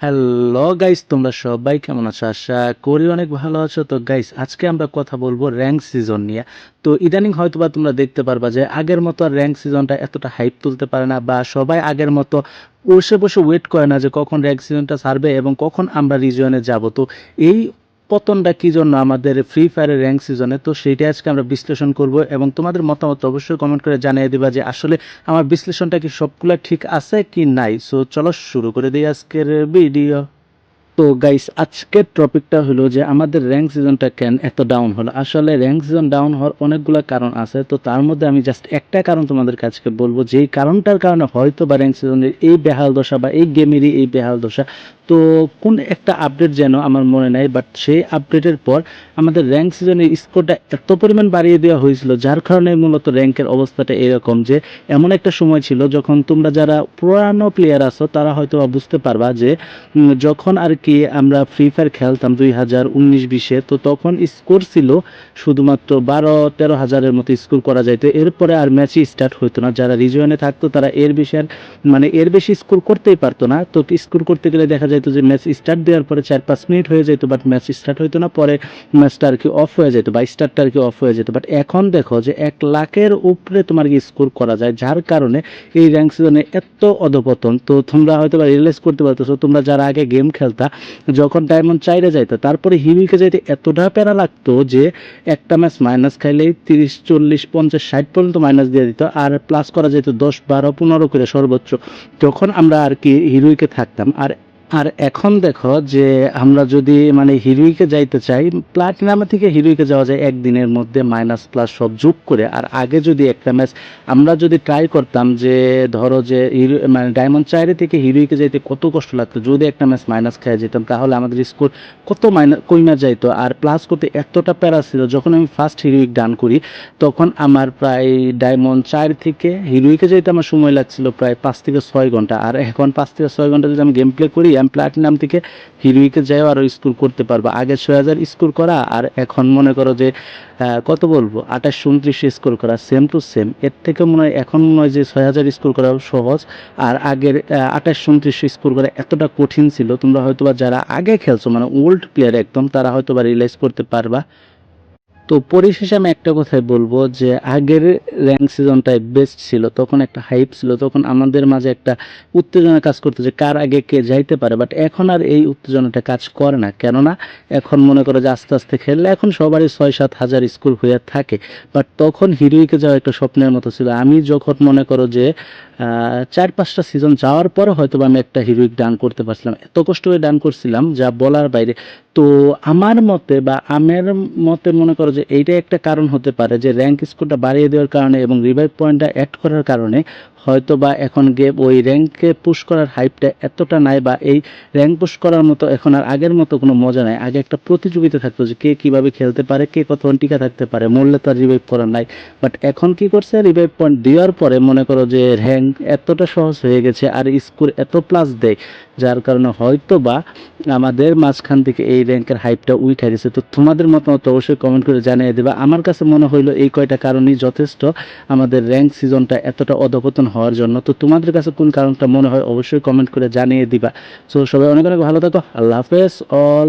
Hello guys তোমরা সবাই কেমন আছো? আশা করি অনেক ভালো আছো। তো গাইস আজকে আমরা কথা বলব র্যাঙ্ক সিজন নিয়ে। তো, ইদানিং হয়তোবা তোমরা দেখতে পারবা যে আগের মতো আর র্যাঙ্ক সিজনটা এতটা হাইপ তুলতে পারে না বা সবাই আগের মতো বসে বসে ওয়েট করে না যে কখন র্যাঙ্ক সিজনটা সারবে এবং কখন আমরা রিজিয়নে যাব। তো, এই পতনটা কি জন্য আমাদের ফ্রি ফায়ারের র্যাঙ্ক সিজনে তো সেইটা আজকে আমরা বিশ্লেষণ করব এবং তোমাদের মতামত অবশ্যই কমেন্ট করে জানিয়ে দিবা যে আসলে আমার বিশ্লেষণটা কি সবগুলা ঠিক আছে কি নাই? সো চলো শুরু করে দিই আজকের ভিডিও তো গাইস আজকের টপিকটা হলো যে আমাদের র্যাঙ্ক সিজনটা কেন এত ডাউন হলো? আসলে র্যাঙ্ক সিজন ডাউন হওয়ার অনেকগুলো কারণ আছে, তো তার মধ্যে আমি জাস্ট একটা কারণ তোমাদের কাছে বলব, যেই কারণটার কারণে হয়তো বা র্যাঙ্ক সিজনের এই বেহাল দশা বা এই গেমেরই এই বেহাল দশা তো কোন একটা আপডেট যেন আমার মনে নাই বাট সেই আপডেটের পর আমাদের র্যাঙ্ক সিজনের স্কোরটা এত পরিমাণ বাড়িয়ে দেওয়া হয়েছিল, যার কারণে মূলত র্যাঙ্কের অবস্থাটা এরকম যে এমন একটা সময় ছিল যখন তোমরা যারা পুরানো প্লেয়ার আছো, তারা হয়তো বুঝতে পারবা যে যখন আর কি আমরা ফ্রি ফায়ার খেলতাম দুই হাজার উনিশ বিশে, তো তখন স্কোর ছিল শুধুমাত্র বারো, তেরো হাজারের মতো স্কোর করা যাইতো। এরপরে আর ম্যাচই স্টার্ট হতো না। যারা রিজিয়নে থাকতো, তারা এর বেশি আর মানে এর বেশি স্কোর করতেই পারতো না। তো স্কোর করতে গেলে দেখা যাইতো যে ম্যাচ স্টার্ট দেওয়ার পরে চার পাঁচ মিনিট হয়ে যেত বাট ম্যাচ স্টার্ট হইতো না, পরে ম্যাচটা আর কি অফ হয়ে যেত বা স্টার্টটা আর কি অফ হয়ে যেত বাট এখন দেখো যে এক লাখের উপরে তোমার কি স্কোর করা যায়, যার কারণে এই র্যাঙ্ক সিজনে এত অধপতন। তো তোমরা হয়তো বা রিয়েলাইজ করতে পারতেছো, তোমরা যারা আগে গেম খেলতা, যখন ডায়মন্ড চাইরে যাইতো, তারপরে হিরোইকে যাইতে এতটা প্যারা লাগতো যে একটা ম্যাচ মাইনাস খাইলেই তিরিশ, চল্লিশ, পঞ্চাশ, ষাট পর্যন্ত মাইনাস দিয়ে দিত, আর প্লাস করা যেত দশ, বারো, পনেরো করে সর্বোচ্চ। তখন আমরা আর কি হিরোইকে থাকতাম, আর আর এখন দেখো যে আমরা যদি মানে হিরোইকে যাইতে চাই, প্লাটিনাম থেকে হিরোইকে যাওয়া যায় একদিনের মধ্যে মাইনাস প্লাস সব যোগ করে। আর আগে যদি একটা ম্যাচ আমরা যদি ট্রাই করতাম যে, ধরো যে, হিরো মানে ডায়মন্ড চাইরে থেকে হিরোইকে যাইতে কত কষ্ট লাগতো, যদি একটা ম্যাচ মাইনাস খেয়ে যেতাম, তাহলে আমাদের স্কোর কত মাইনাস কইমা যাইতো। আর প্লাস করতে এতটা প্যারা ছিল, যখন আমি ফার্স্ট হিরোইক ডান করি, তখন আমার প্রায় ডায়মন্ড চার থেকে হিরোইকে যেতে আমার সময় লাগছিল প্রায় পাঁচ থেকে ছয় ঘণ্টা। আর এখন পাঁচ থেকে ছয় ঘণ্টা যদি আমি গেম প্লে করি আমি প্লাটিনাম থেকে হিরোইকে যাইও আরও স্কোর করতে পারব। আগে ছয় হাজার স্কোর করা আর এখন মনে করো যে কত বলব? আঠাশ উনত্রিশ স্কোর করা সেম টু সেম এর থেকে মনে হয় এখন মনে হয় যে ছয় হাজার স্কোর করা সহজ। আর আগের আঠাশ উনত্রিশ স্কোর করা এতটা কঠিন ছিল, তোমরা হয়তোবা যারা আগে খেলছো মানে ওল্ড প্লেয়ার একদম, তারা হয়তোবা রিয়েলাইজ করতে পারবা। তো পরিশেষে আমি একটা কথাই বলব যে আগের র্যাঙ্ক সিজনটাই বেস্ট ছিল, তখন একটা হাইপ ছিল, তখন আমাদের মাঝে একটা উত্তেজনা কাজ করতো যে কার আগে কে যাইতে পারে। বাট এখন আর এই উত্তেজনাটা কাজ করে না, কেননা এখন মনে করো যে আস্তে আস্তে খেললে এখন সবারই ছয় সাত হাজার স্কোর হয়ে থাকে। বাট তখন হিরোইকে যাওয়া একটা স্বপ্নের মতো ছিল। আমি যখন মনে করো যে চার পাঁচটা সিজন যাওয়ার পরে হয়তো আমি একটা হিরোইক ডান করতে পারছিলাম। এত কষ্ট করে ডান করছিলাম যা বলার বাইরে। তো আমার মতে বা আমার মতে মনে করো যে এইটা একটা কারণ হতে পারে যে র্যাঙ্ক স্কোরটা বাড়িয়ে দেওয়ার কারণে এবং রিভাইভ পয়েন্টটা অ্যাড করার কারণে হয়তো বা এখন গেম ওই র্যাঙ্কে পুশ করার হাইপটা এতটা নাই বা এই র্যাঙ্ক পুশ করার মতো এখন আর আগের মতো কোনো মজা নাই। আগে একটা প্রতিযোগিতা থাকতো যে কে কীভাবে খেলতে পারে, কে কতক্ষণ টিকা থাকতে পারে মরলে তো আর রিভাইভ করার নাই। বাট এখন কি করছে? রিভাইভ পয়েন্ট দেওয়ার পরে মনে করো যে র্যাঙ্ক এতটা সহজ হয়ে গেছে আর স্কোর এত প্লাস দেয়, যার কারণে হয়তো বা আমাদের মাঝখান থেকে এই র্যাঙ্কের হাইপটা উঠে গেছে তো তোমাদের মতামত অবশ্যই কমেন্ট করে জানিয়ে দেবে। আমার কাছে মনে হইল এই কয়টা কারণই যথেষ্ট আমাদের র্যাঙ্ক সিজনটা এতটা অধপতন হওয়ার জন্য। তো তোমাদের কাছে কোন কারণটা মনে হয়, অবশ্যই কমেন্ট করে জানিয়ে দিবা। তো সবাই অনেক অনেক ভালো থাকো। আল্লাহ হাফেজ অল